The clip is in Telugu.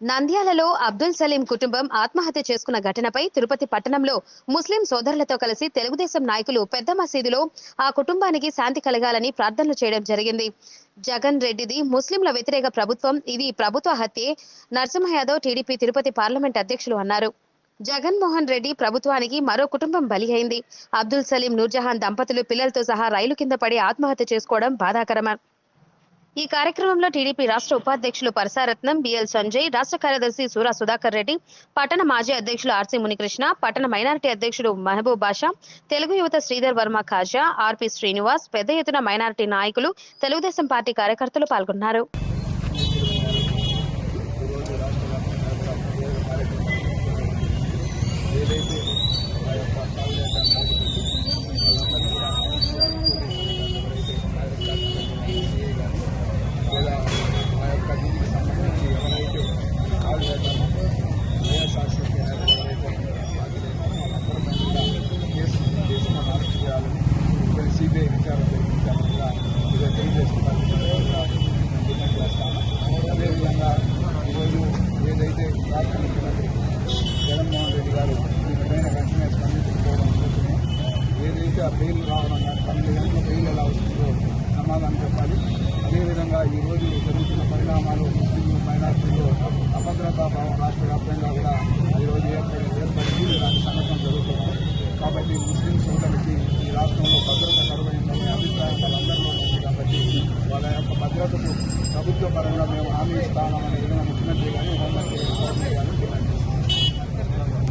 నంద్యాలలో అబ్దుల్ సలీం కుటుంబం ఆత్మహత్య చేసుకున్న ఘటనపై తిరుపతి పట్టణంలో ముస్లిం సోదరులతో కలిసి తెలుగుదేశం నాయకులు పెద్ద మసీదులో ఆ కుటుంబానికి శాంతి కలగాలని ప్రార్థనలు చేయడం జరిగింది. జగన్ రెడ్డిది ముస్లింల వ్యతిరేక ప్రభుత్వం ఇది ప్రభుత్వ హత్యే నరసింహ యాదవ్ టీడీపీ తిరుపతి పార్లమెంట్ అధ్యక్షులు అన్నారు. జగన్మోహన్ రెడ్డి ప్రభుత్వానికి మరో కుటుంబం బలి అయింది. అబ్దుల్ సలీం నూర్జహాన్ దంపతులు పిల్లలతో సహా రైలు కింద పడి ఆత్మహత్య చేసుకోవడం బాధాకరమే? ఈ కార్యక్రమంలో టీడీపీ రాష్ట్ర ఉపాధ్యక్షులు పరసారత్నం బిఎల్ సంజయ్ రాష్ట్ర కార్యదర్శి సూరా సుధాకర్ రెడ్డి పట్టణ మాజీ అధ్యక్షులు ఆర్సీ మునికృష్ణ పట్టణ మైనారిటీ అధ్యక్షుడు మహబూబ్ బాషా తెలుగు యువత శ్రీధర్ వర్మ ఖాజా ఆర్పి శ్రీనివాస్ పెద్ద ఎత్తున మైనారిటీ నాయకులు తెలుగుదేశం పార్టీ కార్యకర్తలు పాల్గొన్నారు. సిబిఐ విచారణ జరిపించాలని ఇదే తెలుగుదేశం పార్టీ డిమాండ్ చేస్తాను అదేవిధంగా ఈరోజు ఏదైతే రాష్ట్ర ముఖ్యమంత్రి జగన్మోహన్ రెడ్డి గారు ఈ విధమైన వెంటనే స్పందించకపోవడం కోసమే ఏదైతే ఆ బెయిల్ రావడం కానీ పన్నెండు గంటల బెయిల్ ఎలా వస్తుందో సమాధానం చెప్పాలి. అదేవిధంగా ఈరోజు జరుగుతున్న పరిణామాలు ముస్లిం మైనార్టీలో అభద్రతా భావం రాష్ట్ర వ్యాప్తంగా కూడా ఈరోజు ఏర్పడి ఏర్పడింది ఇలాంటి సంఘటన జరుగుతున్నాయి కాబట్టి ముస్లిం సోదరులకి ఈ రాష్ట్రం ప్రభుత్వ పరంగా మేము హామీ ఇస్తామని ముఖ్యమంత్రి గారు